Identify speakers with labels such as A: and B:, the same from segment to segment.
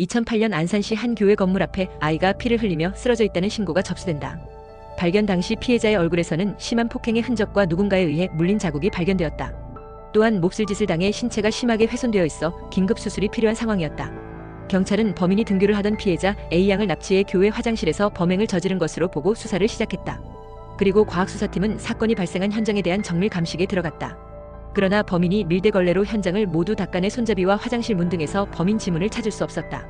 A: 2008년 안산시 한 교회 건물 앞에 아이가 피를 흘리며 쓰러져 있다는 신고가 접수된다. 발견 당시 피해자의 얼굴에서는 심한 폭행의 흔적과 누군가에 의해 물린 자국이 발견되었다. 또한 몹쓸 짓을 당해 신체가 심하게 훼손되어 있어 긴급 수술이 필요한 상황이었다. 경찰은 범인이 등교를 하던 피해자 A양을 납치해 교회 화장실에서 범행을 저지른 것으로 보고 수사를 시작했다. 그리고 과학수사팀은 사건이 발생한 현장에 대한 정밀 감식에 들어갔다. 그러나 범인이 밀대걸레로 현장을 모두 닦아내 손잡이와 화장실 문 등에서 범인 지문을 찾을 수 없었다.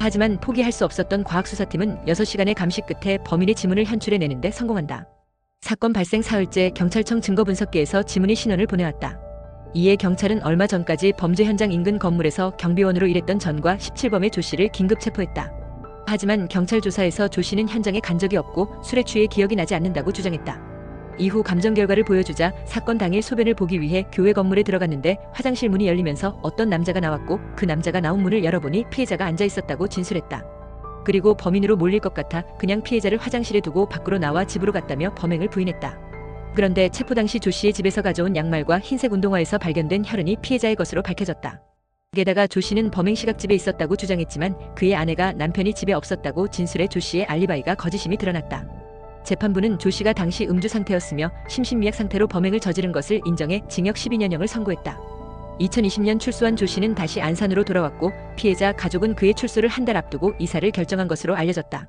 A: 하지만 포기할 수 없었던 과학수사팀은 6시간의 감식 끝에 범인의 지문을 현출해내는 데 성공한다. 사건 발생 사흘째 경찰청 증거분석기에서 지문의 신원을 보내왔다. 이에 경찰은 얼마 전까지 범죄 현장 인근 건물에서 경비원으로 일했던 전과 17범의 조 씨를 긴급 체포했다. 하지만 경찰 조사에서 조 씨는 현장에 간 적이 없고 술에 취해 기억이 나지 않는다고 주장했다. 이후 감정 결과를 보여주자 사건 당일 소변을 보기 위해 교회 건물에 들어갔는데 화장실 문이 열리면서 어떤 남자가 나왔고 그 남자가 나온 문을 열어보니 피해자가 앉아 있었다고 진술했다. 그리고 범인으로 몰릴 것 같아 그냥 피해자를 화장실에 두고 밖으로 나와 집으로 갔다며 범행을 부인했다. 그런데 체포 당시 조 씨의 집에서 가져온 양말과 흰색 운동화에서 발견된 혈흔이 피해자의 것으로 밝혀졌다. 게다가 조 씨는 범행 시각집에 있었다고 주장했지만 그의 아내가 남편이 집에 없었다고 진술해 조 씨의 알리바이가 거짓임이 드러났다. 재판부는 조 씨가 당시 음주 상태였으며 심신미약 상태로 범행을 저지른 것을 인정해 징역 12년형을 선고했다. 2020년 출소한 조 씨는 다시 안산으로 돌아왔고 피해자 가족은 그의 출소를 한 달 앞두고 이사를 결정한 것으로 알려졌다.